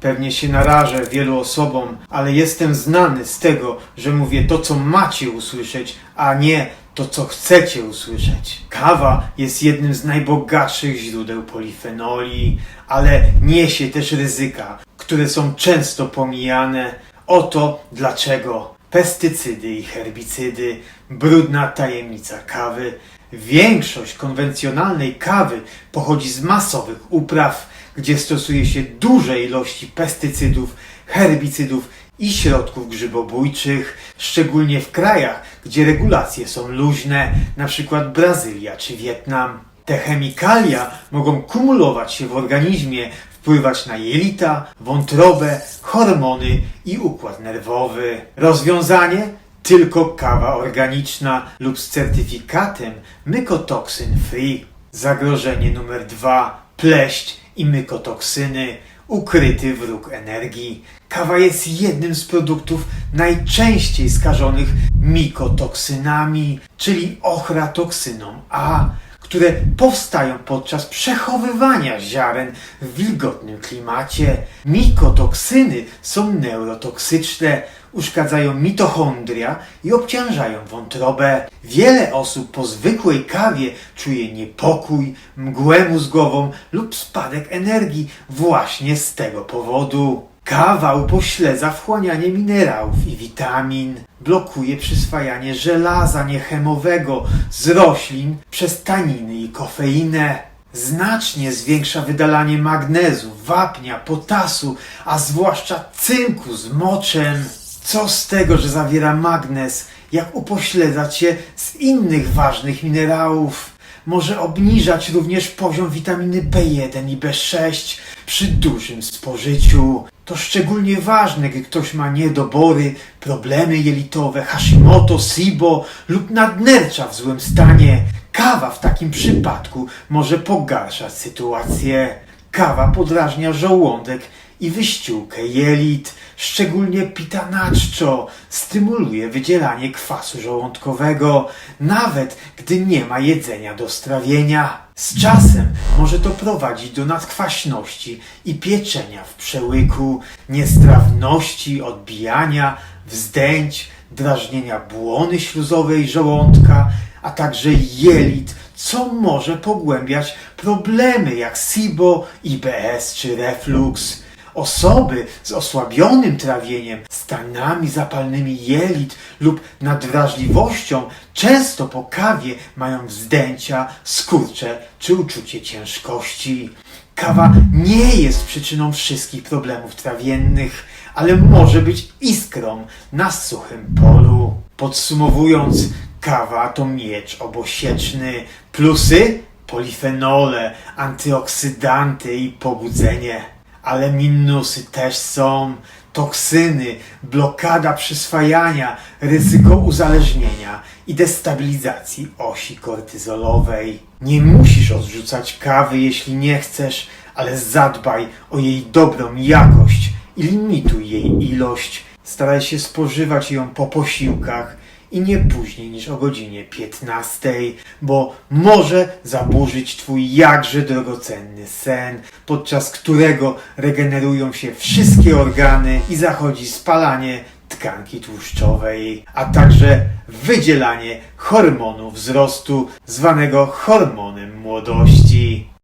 Pewnie się narażę wielu osobom, ale jestem znany z tego, że mówię to, co macie usłyszeć, a nie to, co chcecie usłyszeć. Kawa jest jednym z najbogatszych źródeł polifenoli, ale niesie też ryzyka, które są często pomijane. Oto dlaczego pestycydy i herbicydy, brudna tajemnica kawy. Większość konwencjonalnej kawy pochodzi z masowych upraw, gdzie stosuje się duże ilości pestycydów, herbicydów i środków grzybobójczych, szczególnie w krajach, gdzie regulacje są luźne, np. Brazylia czy Wietnam. Te chemikalia mogą kumulować się w organizmie, wpływać na jelita, wątrobę, hormony i układ nerwowy. Rozwiązanie? Tylko kawa organiczna lub z certyfikatem mykotoksyn free. Zagrożenie numer dwa: pleść i mykotoksyny. Ukryty wróg energii. Kawa jest jednym z produktów najczęściej skażonych mikotoksynami, czyli ochratoksyną A, które powstają podczas przechowywania ziaren w wilgotnym klimacie. Mikotoksyny są neurotoksyczne, uszkadzają mitochondria i obciążają wątrobę. Wiele osób po zwykłej kawie czuje niepokój, mgłę mózgową lub spadek energii właśnie z tego powodu. Kawa upośledza wchłanianie minerałów i witamin, blokuje przyswajanie żelaza niechemowego z roślin przez taniny i kofeinę. Znacznie zwiększa wydalanie magnezu, wapnia, potasu, a zwłaszcza cynku z moczem. Co z tego, że zawiera magnez, jak upośledza cię z innych ważnych minerałów? Może obniżać również poziom witaminy B1 i B6 przy dużym spożyciu. To szczególnie ważne, gdy ktoś ma niedobory, problemy jelitowe, Hashimoto, SIBO lub nadnercza w złym stanie. Kawa w takim przypadku może pogarszać sytuację. Kawa podrażnia żołądek i wyściółkę jelit, szczególnie pitanaczczo, stymuluje wydzielanie kwasu żołądkowego, nawet gdy nie ma jedzenia do strawienia. Z czasem może to prowadzić do nadkwaśności i pieczenia w przełyku, niestrawności, odbijania, wzdęć, drażnienia błony śluzowej żołądka, a także jelit, co może pogłębiać problemy jak SIBO, IBS czy reflux. Osoby z osłabionym trawieniem, stanami zapalnymi jelit lub nadwrażliwością często po kawie mają wzdęcia, skurcze czy uczucie ciężkości. Kawa nie jest przyczyną wszystkich problemów trawiennych, ale może być iskrą na suchym polu. Podsumowując, kawa to miecz obosieczny. Plusy? Polifenole, antyoksydanty i pobudzenie. Ale minusy też są. Toksyny, blokada przyswajania, ryzyko uzależnienia i destabilizacji osi kortyzolowej. Nie musisz odrzucać kawy, jeśli nie chcesz, ale zadbaj o jej dobrą jakość i limituj jej ilość. Staraj się spożywać ją po posiłkach i nie później niż o godzinie 15, bo może zaburzyć Twój jakże drogocenny sen, podczas którego regenerują się wszystkie organy i zachodzi spalanie tkanki tłuszczowej, a także wydzielanie hormonu wzrostu, zwanego hormonem młodości.